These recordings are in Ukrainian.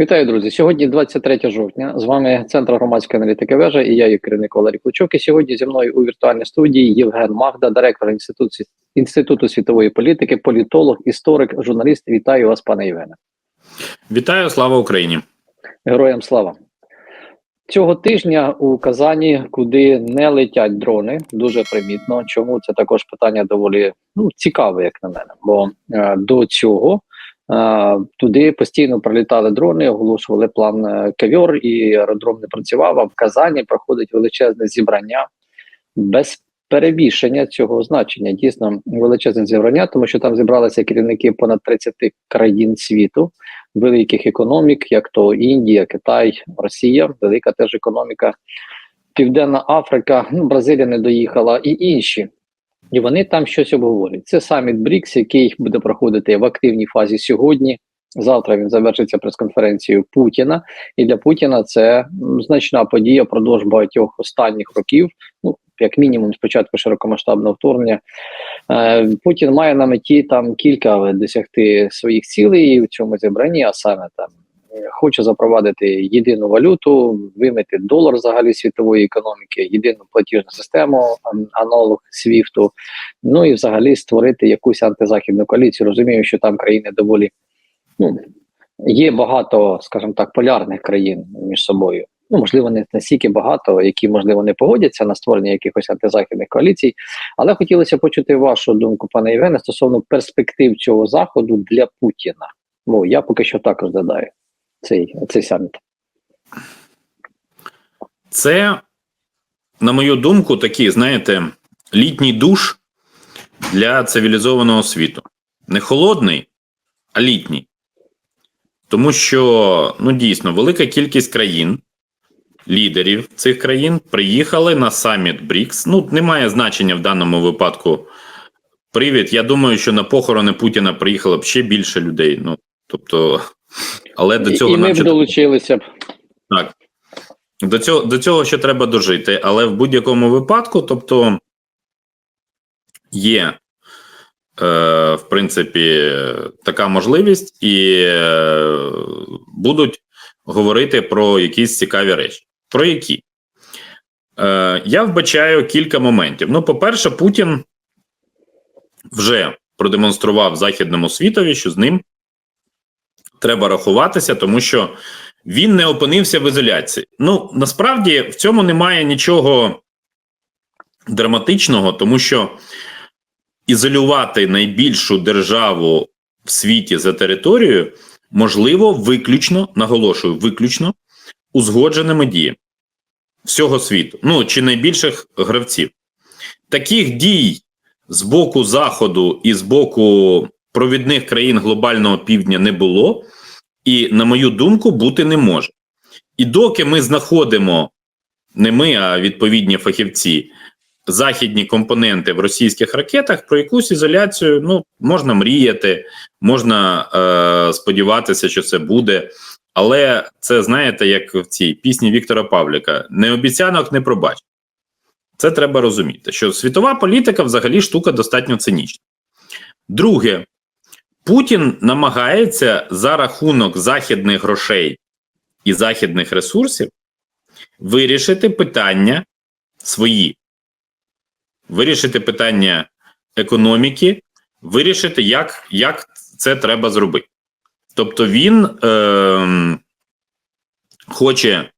Вітаю, друзі. Сьогодні 23 жовтня. З вами Центр громадської аналітики вежа і я, її керівник Валерій Клочок. І сьогодні зі мною у віртуальній студії Євген Магда, директор інституту, інституту світової політики, політолог, історик, журналіст. Вітаю вас, пане Євгене. Вітаю, слава Україні. Героям слава. Цього тижня у Казані, куди не летять дрони, дуже примітно. Чому це також питання доволі ну, цікаве, як на мене. Бо е, до цього туди постійно прилітали дрони, оголошували план е, кавьор, і аеродром не працював. А в Казані проходить величезне зібрання без перебільшення цього значення. Дійсно величезне зібрання, тому що там зібралися керівники понад 30 країн світу великих економік, як то Індія, Китай, Росія, велика теж економіка, Південна Африка, ну, Бразилія не доїхала і інші. І вони там щось обговорюють. Це саміт БРІКС, який буде проходити в активній фазі сьогодні. Завтра він завершиться прес-конференцією Путіна, і для Путіна це значна подія впродовж багатьох останніх років. Ну як мінімум, спочатку широкомасштабного вторгнення. Е, Путін має на меті там кілька досягти своїх цілей в цьому зібранні, а саме там хоче запровадити єдину валюту, вимити долар взагалі світової економіки, єдину платіжну систему, аналог СВІФТу. Ну і взагалі створити якусь антизахідну коаліцію. Розумію, що там країни доволі ну є багато, скажімо так, полярних країн між собою. Ну, можливо, не настільки багато, які можливо не погодяться на створення якихось антизахідних коаліцій, але хотілося почути вашу думку, пане Євгене, стосовно перспектив цього заходу для Путіна. Ну я поки що так розглядаю цей, цей саміт. Це, на мою думку, такий, знаєте, літній душ для цивілізованого світу. Не холодний, а літній. Тому що, ну дійсно, велика кількість країн, лідерів цих країн приїхали на саміт БРІКС. Ну, немає значення в даному випадку. Привід. Я думаю, що на похорони Путіна приїхало б ще більше людей. Ну, тобто, але до цього і, і ми б долучилися б. Так. До цього, до цього ще треба дожити, але в будь-якому випадку, тобто є, е, в принципі, така можливість, і е, будуть говорити про якісь цікаві речі. Про які? Е, я вбачаю кілька моментів. Ну, по-перше, Путін вже продемонстрував західному світові, що з ним треба рахуватися, тому що він не опинився в ізоляції. Ну насправді в цьому немає нічого драматичного, тому що ізолювати найбільшу державу в світі за територією можливо виключно, наголошую, виключно узгодженими діями всього світу, ну чи найбільших гравців. Таких дій з боку Заходу і з боку провідних країн глобального півдня не було і, на мою думку, бути не може. І доки ми знаходимо не ми, а відповідні фахівці, західні компоненти в російських ракетах, про якусь ізоляцію ну, можна мріяти, можна е, сподіватися, що це буде. Але це знаєте, як в цій пісні Віктора Павліка: не обіцянок, не пробач. Це треба розуміти, що світова політика взагалі штука достатньо цинічна. Друге, Путін намагається за рахунок західних грошей і західних ресурсів вирішити питання свої, вирішити питання економіки, вирішити, як, як це треба зробити. Тобто він е, хоче,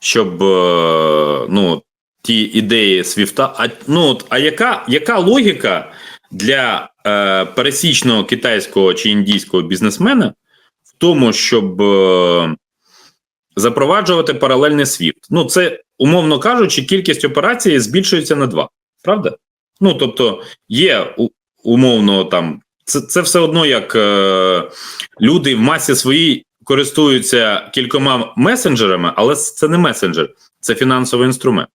щоб е, ну, ті ідеї Свіфта. А, ну, а яка, яка логіка для е, пересічного китайського чи індійського бізнесмена в тому, щоб е, запроваджувати паралельний світ? Ну, це, умовно кажучи, кількість операцій збільшується на два. Правда? Ну, тобто, є умовно там. Це, це все одно як е, люди в масі своїй користуються кількома месенджерами, але це не месенджер, це фінансовий інструмент.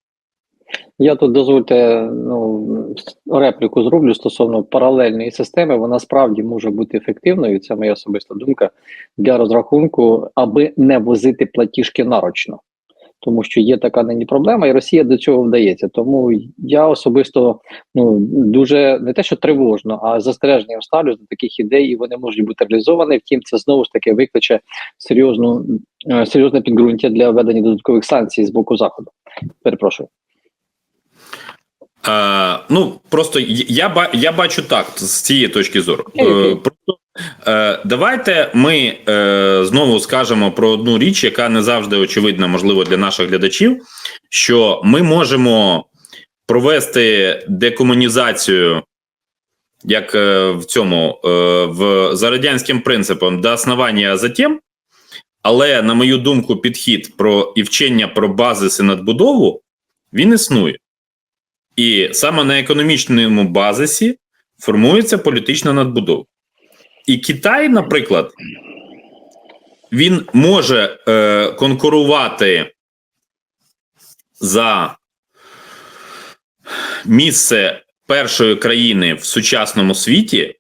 Я тут дозвольте ну, репліку зроблю стосовно паралельної системи. Вона справді може бути ефективною. Це моя особиста думка для розрахунку, аби не возити платіжки нарочно. тому що є така нині проблема, і Росія до цього вдається. Тому я особисто ну дуже не те, що тривожно, а з застереженням ставлю до таких ідей, і вони можуть бути реалізовані. Втім, це знову ж таки викличе серйозну е, серйозне підґрунтя для введення додаткових санкцій з боку заходу. Перепрошую. Е, ну просто я я бачу так з цієї точки зору. Е, просто е, давайте ми е, знову скажемо про одну річ, яка не завжди очевидна, можливо, для наших глядачів, що ми можемо провести декомунізацію. Як е, в цьому е, в за радянським принципом до основання, а затем, але на мою думку, підхід про і вчення про базис і надбудову він існує. І саме на економічному базисі формується політична надбудова. І Китай, наприклад, він може е, конкурувати за місце першої країни в сучасному світі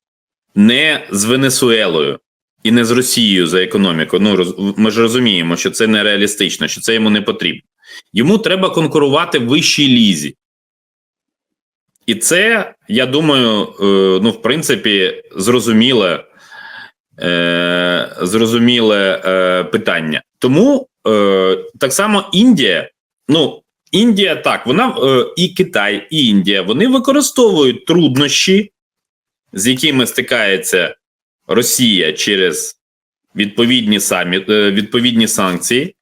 не з Венесуелою і не з Росією за економіку. Ну роз- ми ж розуміємо, що це нереалістично, що це йому не потрібно. Йому треба конкурувати в вищій лізі. І це, я думаю, е, ну, в принципі, зрозуміле, е, зрозуміле е, питання. Тому так само Індія, ну, Індія так, вона і Китай, і Індія вони використовують труднощі, з якими стикається Росія через відповідні самі, відповідні санкції.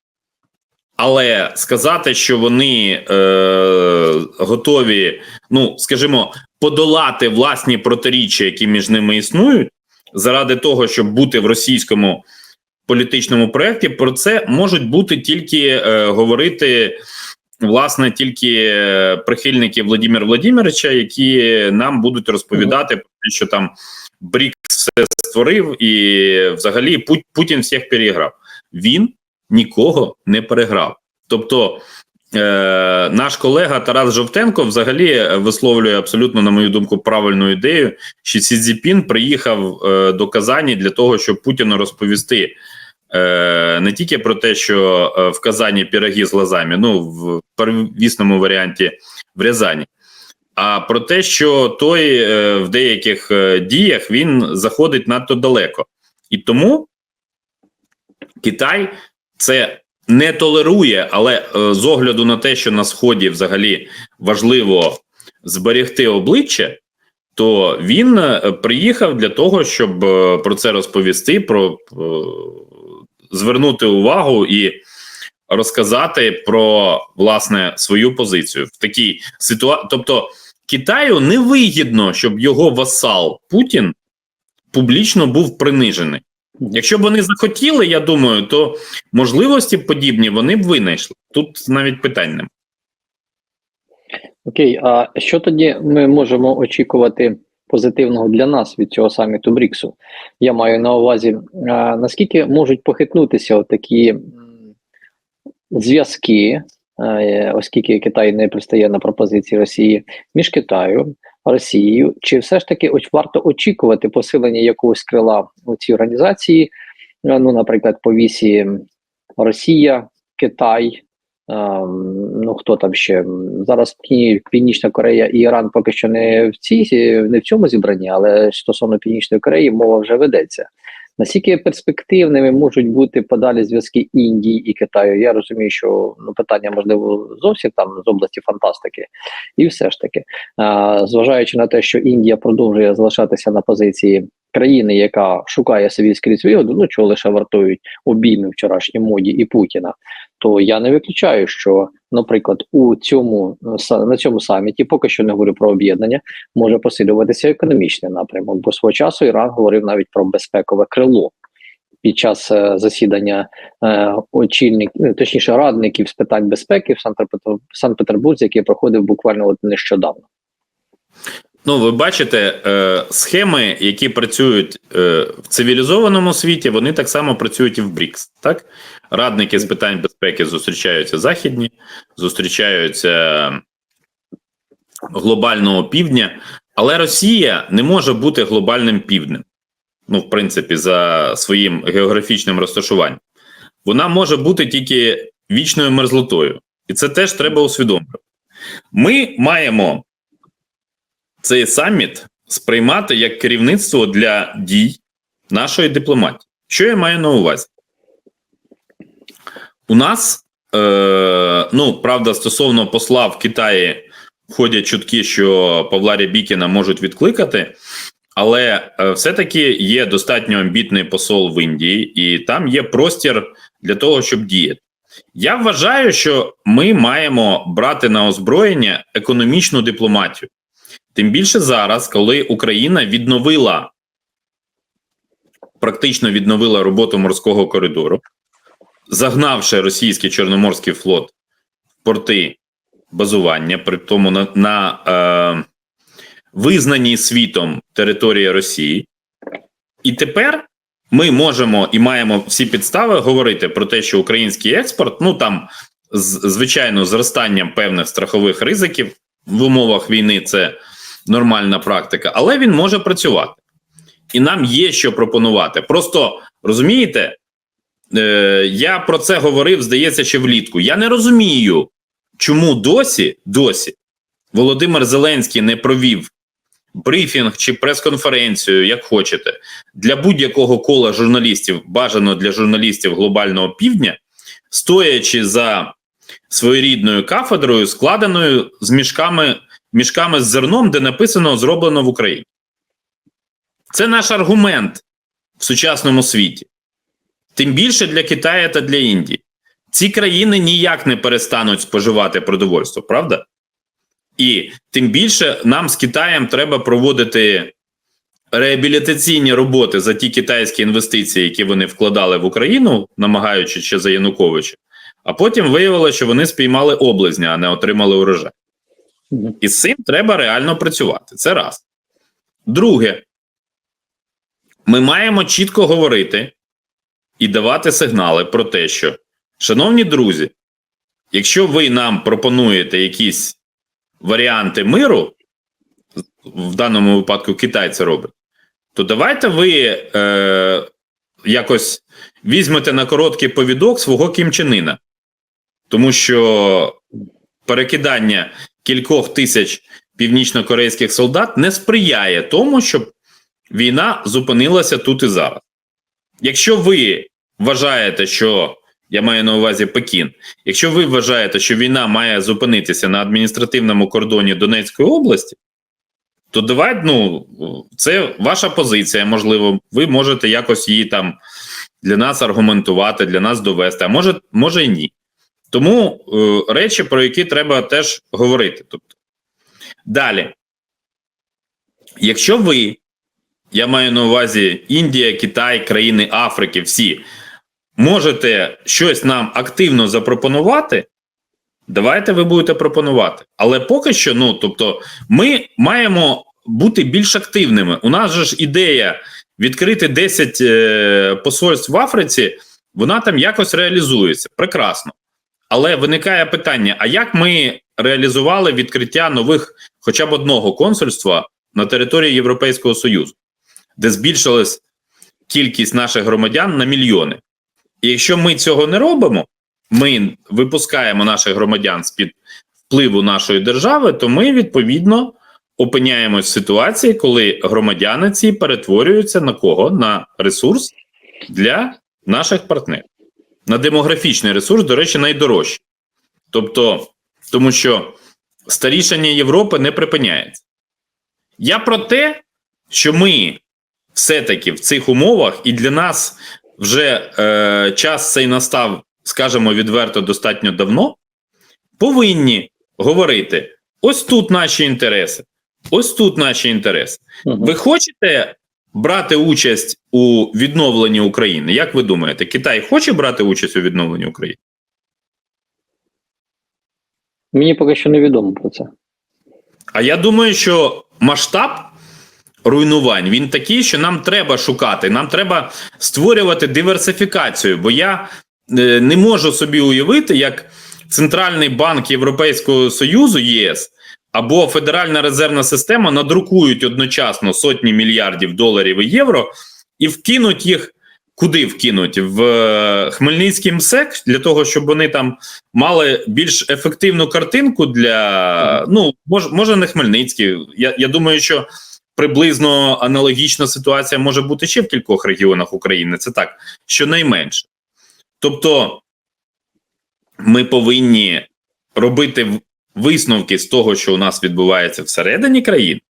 Але сказати, що вони е, готові, ну скажімо, подолати власні протиріччя, які між ними існують, заради того, щоб бути в російському політичному проєкті, про це можуть бути тільки е, говорити власне тільки е, прихильники Владимира Владимировича, які нам будуть розповідати про те, що там БРІКС все створив, і взагалі Пу- Путін всіх переіграв. Він нікого не переграв. Тобто, е, наш колега Тарас Жовтенко взагалі висловлює абсолютно, на мою думку, правильну ідею, що Сі Цзіпін приїхав е, до Казані для того, щоб Путіну розповісти е, не тільки про те, що е, в Казані піроги з лазами, ну в первісному варіанті в Рязані. А про те, що той е, в деяких діях він заходить надто далеко, і тому Китай це не толерує, але е, з огляду на те, що на сході взагалі важливо зберегти обличчя, то він е, приїхав для того, щоб е, про це розповісти, про звернути увагу і розказати про власне свою позицію в такій ситуації. Тобто Китаю не вигідно, щоб його васал Путін публічно був принижений. Якщо б вони захотіли, я думаю, то можливості подібні вони б винайшли. Тут навіть питань немає. Окей, а що тоді ми можемо очікувати позитивного для нас від цього саміту Бріксу? Я маю на увазі, а, наскільки можуть похитнутися такі зв'язки, е, оскільки Китай не пристає на пропозиції Росії між Китаю, Росією, чи все ж таки ось варто очікувати посилення якогось крила у цій організації? Е, Ну, наприклад, по вісі Росія, Китай. Ем, ну хто там ще зараз Північна Корея і Іран поки що не в цій не в цьому зібранні, але стосовно Північної Кореї мова вже ведеться. Наскільки перспективними можуть бути подалі зв'язки Індії і Китаю? Я розумію, що ну питання можливо зовсім там з області фантастики, і все ж таки, а, зважаючи на те, що Індія продовжує залишатися на позиції країни, яка шукає собі скрізь вигоду, ну чого лише вартують обійми вчорашній моді і Путіна то я не виключаю, що, наприклад, у цьому е, на цьому саміті, поки що не говорю про об'єднання, може посилюватися економічний напрямок, бо свого часу Іран говорив навіть про безпекове крило. Під час е, засідання е, очільник, е, точніше радників з питань безпеки в Санкт-Петер- Санкт-Петербурзі, який проходив буквально от нещодавно. Ну, ви бачите, е, схеми, які працюють е, в цивілізованому світі, вони так само працюють і в БРІКС. Так, радники з питань безпеки зустрічаються західні, зустрічаються глобального півдня, але Росія не може бути глобальним півднем. Ну, в принципі, за своїм географічним розташуванням. Вона може бути тільки вічною мерзлотою. І це теж треба усвідомити. Ми маємо цей саміт сприймати як керівництво для дій нашої дипломатії. Що я маю на увазі? У нас, е, ну, правда, стосовно посла в Китаї ходять чутки, що Павла Рябікіна можуть відкликати, але е, все-таки є достатньо амбітний посол в Індії, і там є простір для того, щоб діяти. Я вважаю, що ми маємо брати на озброєння економічну дипломатію. Тим більше зараз, коли Україна відновила практично відновила роботу морського коридору, загнавши російський Чорноморський флот в порти базування, при тому на, на е, визнаній світом території Росії. І тепер ми можемо і маємо всі підстави говорити про те, що український експорт, ну там звичайно зростанням певних страхових ризиків в умовах війни це нормальна практика, але він може працювати. І нам є що пропонувати. Просто розумієте, е, я про це говорив, здається, ще влітку. Я не розумію, чому досі, досі Володимир Зеленський не провів брифінг чи прес-конференцію, як хочете, для будь-якого кола журналістів, бажано для журналістів глобального півдня, стоячи за своєрідною кафедрою, складеною з мішками, мішками з зерном, де написано зроблено в Україні. Це наш аргумент в сучасному світі. Тим більше для Китаю та для Індії. Ці країни ніяк не перестануть споживати продовольство, правда? І тим більше нам з Китаєм треба проводити реабілітаційні роботи за ті китайські інвестиції, які вони вкладали в Україну, намагаючи ще за Януковича, а потім виявилося, що вони спіймали облизня, а не отримали урожай. І з цим треба реально працювати. Це раз. Друге, ми маємо чітко говорити і давати сигнали про те, що, шановні друзі, якщо ви нам пропонуєте якісь варіанти миру, в даному випадку Китай це робить, то давайте ви е, якось візьмете на короткий повідок свого кімчанина. Тому що перекидання кількох тисяч північно-корейських солдат не сприяє тому, щоб війна зупинилася тут і зараз. Якщо ви вважаєте, що я маю на увазі Пекін, якщо ви вважаєте, що війна має зупинитися на адміністративному кордоні Донецької області, то давайте, ну, це ваша позиція, можливо, ви можете якось її там для нас аргументувати, для нас довести, а може, може і ні. Тому е, речі, про які треба теж говорити. Тобто, далі, якщо ви, я маю на увазі Індія, Китай, країни Африки, всі можете щось нам активно запропонувати, давайте ви будете пропонувати. Але поки що, ну тобто, ми маємо бути більш активними. У нас же ж ідея відкрити 10 е, посольств в Африці, вона там якось реалізується. Прекрасно. Але виникає питання: а як ми реалізували відкриття нових хоча б одного консульства на території Європейського Союзу, де збільшилась кількість наших громадян на мільйони? І якщо ми цього не робимо, ми випускаємо наших громадян з під впливу нашої держави, то ми відповідно опиняємось в ситуації, коли громадяни ці перетворюються на кого? На ресурс для наших партнерів. На демографічний ресурс, до речі, найдорожчий. Тобто, тому що старішання Європи не припиняється. Я про те, що ми все-таки в цих умовах, і для нас вже е, час цей настав, скажімо відверто, достатньо давно, повинні говорити: ось тут наші інтереси, ось тут наші інтереси. Ви хочете брати участь у відновленні України? Як ви думаєте, Китай хоче брати участь у відновленні України? Мені поки що невідомо про це. А я думаю, що масштаб руйнувань він такий, що нам треба шукати. Нам треба створювати диверсифікацію. Бо я е, не можу собі уявити, як Центральний банк Європейського Союзу ЄС або Федеральна резервна система надрукують одночасно сотні мільярдів доларів і євро і вкинуть їх куди вкинуть? В е, Хмельницький МСЕК для того, щоб вони там мали більш ефективну картинку для ну мож, може не Хмельницький. Я, я думаю, що приблизно аналогічна ситуація може бути ще в кількох регіонах України. Це так, щонайменше. Тобто ми повинні робити висновки з того, що у нас відбувається всередині країни,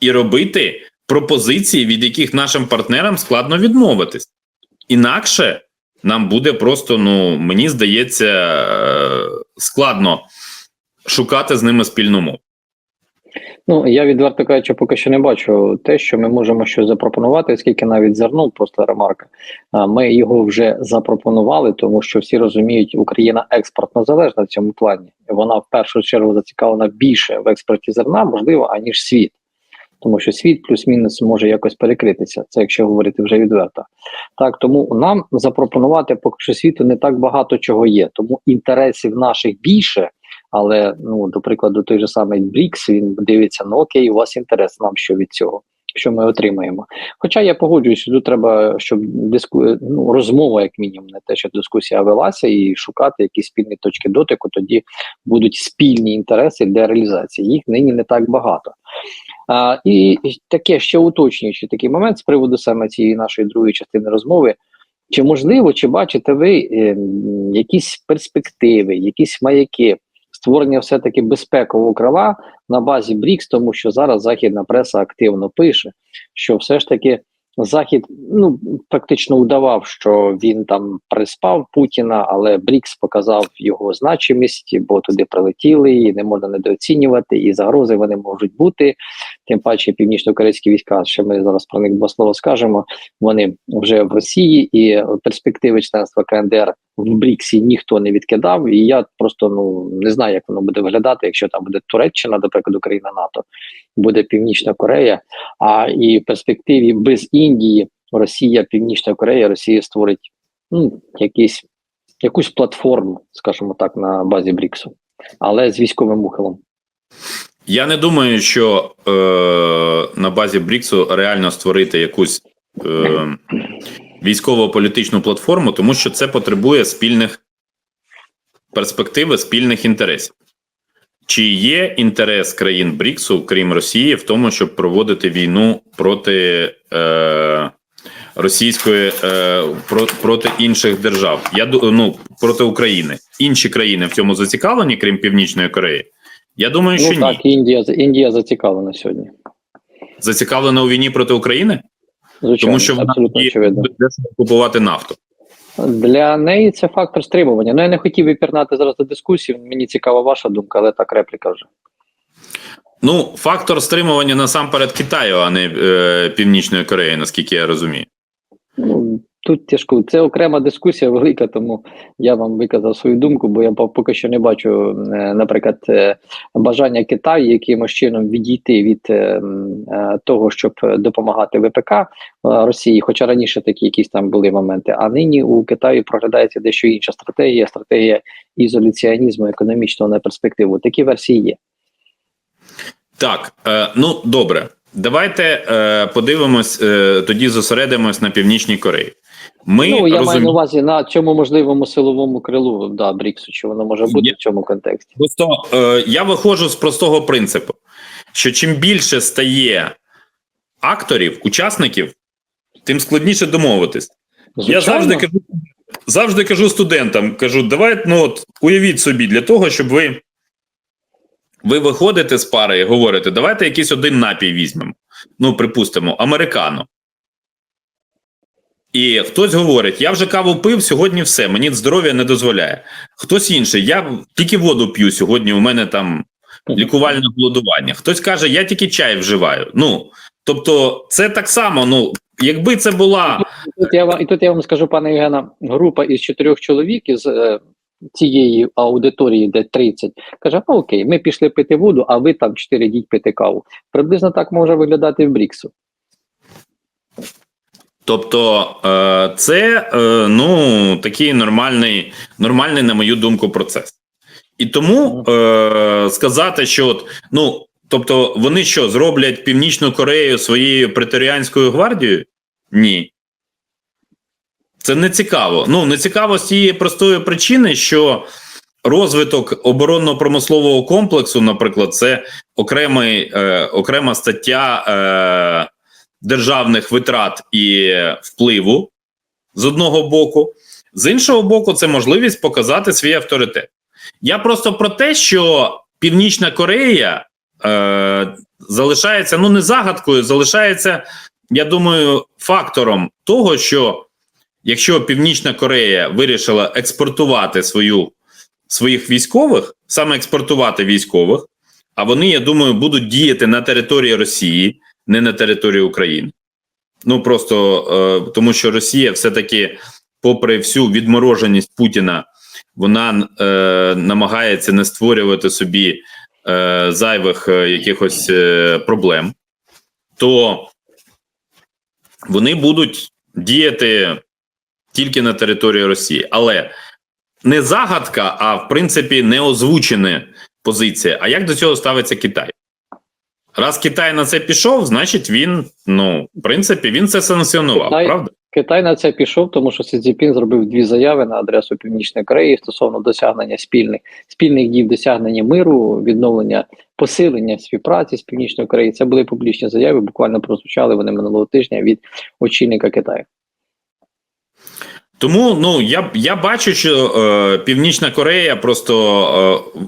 і робити пропозиції, від яких нашим партнерам складно відмовитись. Інакше нам буде просто, ну мені здається, е, складно шукати з ними спільну мову. Ну я відверто кажучи, поки що не бачу те, що ми можемо щось запропонувати, оскільки навіть зернув просто ремарка. Ми його вже запропонували, тому що всі розуміють, Україна експортно залежна в цьому плані. Вона в першу чергу зацікавлена більше в експорті зерна, можливо, аніж світ. Тому що світ плюс-мінус може якось перекритися. Це якщо говорити вже відверто. Так тому нам запропонувати поки що світу не так багато чого є. Тому інтересів наших більше. Але ну до прикладу, той же самий Брікс він дивиться: ну окей, у вас інтерес нам що від цього, що ми отримаємо. Хоча я погоджуюсь, тут треба, щоб диску ну, розмова, як мінімум, не те, що дискусія велася, і шукати якісь спільні точки дотику. Тоді будуть спільні інтереси для реалізації. Їх нині не так багато. А, і таке ще уточнюючи такий момент з приводу саме цієї нашої другої частини розмови. Чи можливо, чи бачите ви е, якісь перспективи, якісь маяки створення все-таки безпекового крила на базі БРІКС, тому що зараз західна преса активно пише, що все ж таки Захід ну фактично удавав, що він там приспав Путіна, але Брікс показав його значимість, бо туди прилетіли, і не можна недооцінювати, і загрози вони можуть бути. Тим паче північно-корейські війська, що ми зараз про них два слова скажемо. Вони вже в Росії, і перспективи членства КНДР в Бріксі ніхто не відкидав. І я просто ну не знаю, як воно буде виглядати, якщо там буде Туреччина, наприклад, Україна НАТО, буде Північна Корея. А і в перспективі без Індії, Росія, Північна Корея, Росія створить ну, якісь, якусь платформу, скажімо так, на базі Бріксу, але з військовим ухилом. Я не думаю, що е, на базі Бріксу реально створити якусь е, військово-політичну платформу, тому що це потребує спільних перспективи, спільних інтересів. Чи є інтерес країн Бріксу, крім Росії, в тому, щоб проводити війну проти е, російської е, про, проти інших держав? Я ну проти України. Інші країни в цьому зацікавлені, крім Північної Кореї? Я думаю, що Ну ні. так, Індія Індія зацікавлена сьогодні. Зацікавлена у війні проти України, Звичайно, тому що вона купувати нафту. Для неї це фактор стримування. Ну я не хотів випірнати зараз до дискусії. Мені цікава ваша думка, але так репліка вже. Ну, фактор стримування насамперед Китаю, а не е, Північної Кореї, наскільки я розумію. Тут тяжко. Це окрема дискусія велика, тому я вам виказав свою думку, бо я поки що не бачу, е, наприклад, е, бажання Китаю якимось чином відійти від е, того, щоб допомагати ВПК Росії, хоча раніше такі якісь там були моменти. А нині у Китаї проглядається дещо інша стратегія, стратегія ізоляціонізму економічного на перспективу. Такі версії є. Так, ну добре. Давайте е, подивимось, е, тоді зосередимось на Північній Кореї. Ми ну, я маю на увазі на цьому можливому силовому крилу да, Бріксу, чи воно може бути Є. в цьому контексті. просто е, я виходжу з простого принципу, що чим більше стає акторів, учасників, тим складніше домовитись. Я завжди кажу, завжди кажу студентам: кажу, давайте, ну от уявіть собі, для того, щоб ви, ви виходите з пари і говорите, давайте якийсь один напій візьмемо. Ну, припустимо, американо. І хтось говорить: я вже каву пив, сьогодні все, мені здоров'я не дозволяє. Хтось інший, я тільки воду п'ю сьогодні. У мене там лікувальне голодування. Хтось каже, я тільки чай вживаю. Ну тобто, це так само. Ну, якби це була. Тут я вам і тут я вам скажу, пане Євгена, група із чотирьох чоловік із е, цієї аудиторії, де 30, каже: окей, ми пішли пити воду, а ви там чотири йдіть пити каву. Приблизно так може виглядати в Бріксу. Тобто, е, це е, ну такий нормальний, нормальний, на мою думку, процес. І тому е, сказати, що от, ну тобто, вони що зроблять Північну Корею своєю преторіанською гвардією? Ні. Це не цікаво. Ну не цікаво з тієї простої причини, що розвиток оборонно-промислового комплексу, наприклад, це окремий, е, окрема стаття е, державних витрат і впливу з одного боку, з іншого боку, це можливість показати свій авторитет. Я просто про те, що Північна Корея е, залишається ну не загадкою, залишається, я думаю, фактором того, що якщо Північна Корея вирішила експортувати свою, своїх військових, саме експортувати військових, а вони, я думаю, будуть діяти на території Росії, не на території України. Ну просто е, тому, що Росія все-таки, попри всю відмороженість Путіна, вона е, намагається не створювати собі е, зайвих е, якихось е, проблем, то вони будуть діяти тільки на території Росії. Але не загадка, а в принципі не озвучена позиція. А як до цього ставиться Китай? Раз Китай на це пішов, значить він, ну, в принципі, він це санкціонував, Китай- правда? Китай на це пішов, тому що Сі Цзіпін зробив дві заяви на адресу Північної Кореї стосовно досягнення спільних спільних дій, досягнення миру, відновлення посилення співпраці з Північною Кореєю. Це були публічні заяви. Буквально прозвучали вони минулого тижня від очільника Китаю. Тому ну я я бачу, що е, Північна Корея просто е,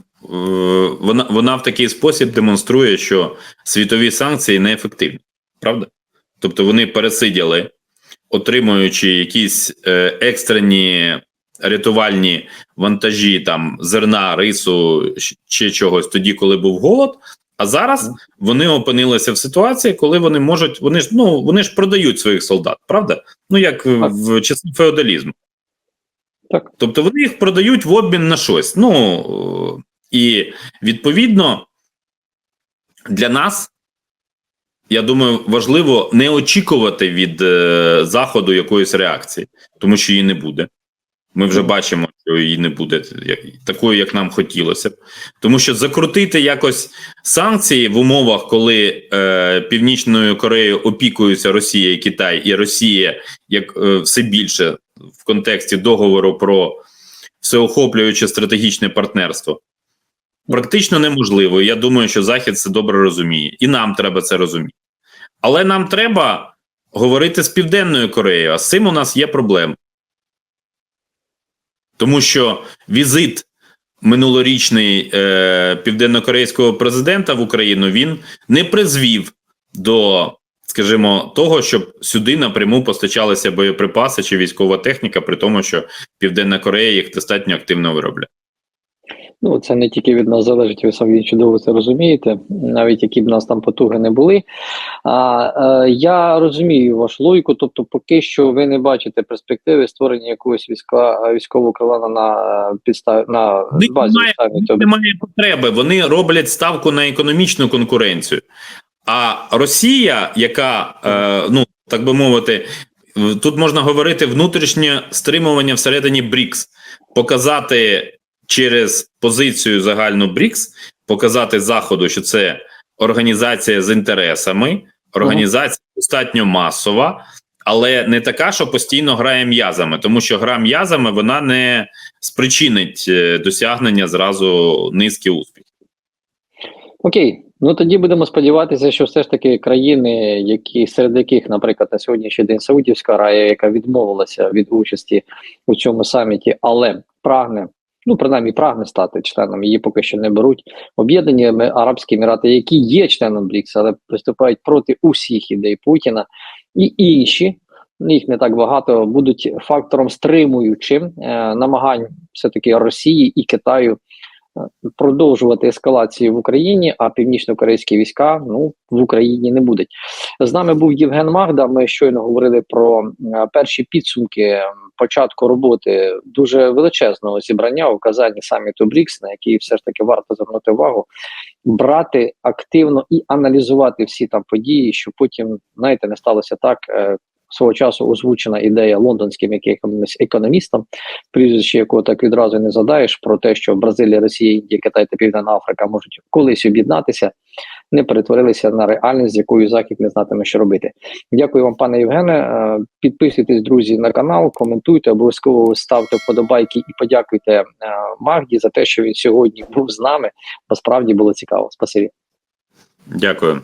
вона, вона в такий спосіб демонструє, що світові санкції неефективні, правда? Тобто вони пересиділи, отримуючи якісь е, екстрені рятувальні вантажі там зерна, рису чи чогось тоді, коли був голод. А зараз вони опинилися в ситуації, коли вони можуть, вони ж ну вони ж продають своїх солдат, правда? Ну як в- в часи феодалізму. Так. Тобто вони їх продають в обмін на щось. Ну е, і відповідно для нас, я думаю, важливо не очікувати від е, заходу якоїсь реакції, тому що її не буде. Ми вже бачимо, що її не буде такою, як нам хотілося б. Тому що закрутити якось санкції в умовах, коли е, Північною Кореєю опікуються Росія і Китай, і Росія як е, все більше в контексті договору про всеохоплююче стратегічне партнерство. Практично неможливо. Я думаю, що Захід це добре розуміє, і нам треба це розуміти. Але нам треба говорити з Південною Кореєю, а з цим у нас є проблеми. Тому що візит минулорічний е, південнокорейського президента в Україну він не призвів до, скажімо, того, щоб сюди напряму постачалися боєприпаси чи військова техніка, при тому, що Південна Корея їх достатньо активно виробляє. Ну, це не тільки від нас залежить, ви самі чудово це розумієте, навіть які б нас там потуги не були. А, е, я розумію вашу логіку, тобто, поки що ви не бачите перспективи створення якогось війська військового крила на е, підстав на базі немає, саміту. немає потреби. Вони роблять ставку на економічну конкуренцію. А Росія, яка е, ну так би мовити, тут можна говорити внутрішнє стримування всередині БРІКС, показати через позицію загальну БРІКС, показати Заходу, що це організація з інтересами, організація достатньо масова, але не така, що постійно грає м'язами, тому що гра м'язами вона не спричинить е, досягнення зразу низки успіхів. Окей, ну тоді будемо сподіватися, що все ж таки країни, які серед яких, наприклад, на сьогоднішній день Саудівська Арабія, яка відмовилася від участі у цьому саміті, але прагне. Ну, принаймні, прагне стати членом, її поки що не беруть. Об'єднані Арабські Емірати, які є членом БРІКС, але виступають проти усіх ідей Путіна, і інші, їх не так багато, будуть фактором стримуючим е, намагань все-таки Росії і Китаю продовжувати ескалацію в Україні, а північно-корейські війська ну в Україні не будуть. З нами був Євген Магда. Ми щойно говорили про е, перші підсумки е, початку роботи дуже величезного зібрання у Казані саміту БРІКС, на який все ж таки варто звернути увагу, брати активно і аналізувати всі там події, щоб потім знаєте, не сталося так. Свого часу озвучена ідея лондонським якимось економістам, прізвище якого так відразу не задаєш, про те, що Бразилія, Росія, Індія, Китай та Південна Африка можуть колись об'єднатися. не перетворилися на реальність, з якою захід не знатиме, що робити. Дякую вам, пане Євгене. Е, Підписуйтесь, друзі, на канал, коментуйте, обов'язково ставте вподобайки і подякуйте е, Магді за те, що він сьогодні був з нами. Насправді було цікаво. Спасибі. Дякую.